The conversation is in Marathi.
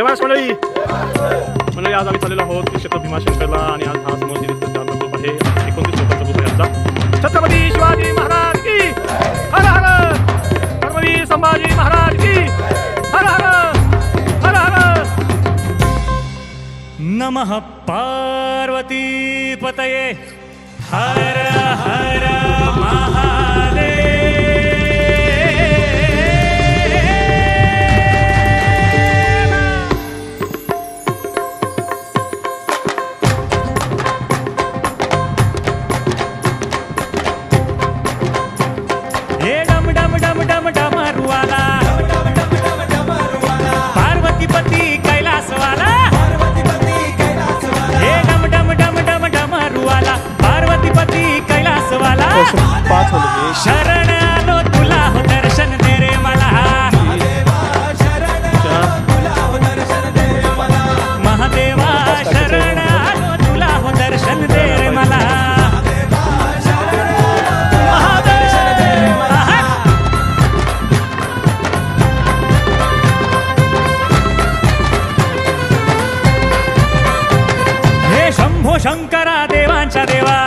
देवास मंडळी. मंडळी आज आम्ही चाललेलो आहोत क्षेत्र भीमाशंकरला आणि आज हा समोर जे दिसतं चार ग्रुप आहे. एकोणतीस लोकांचा ग्रुप आहे आमचा छत्रपती शिवाजी महाराज की. हर हर. छत्रपती संभाजी महाराज की. हर हर. हर हर. नम पार्वती पतये. हर हर. कैलासवाला पाच होते शरण आलो तुला हो दर्शन दे रे मला. महादेवा शरण आलो तुला हो दर्शन दे रे मला. हे शंभो शंकरा देवांच्या देवा.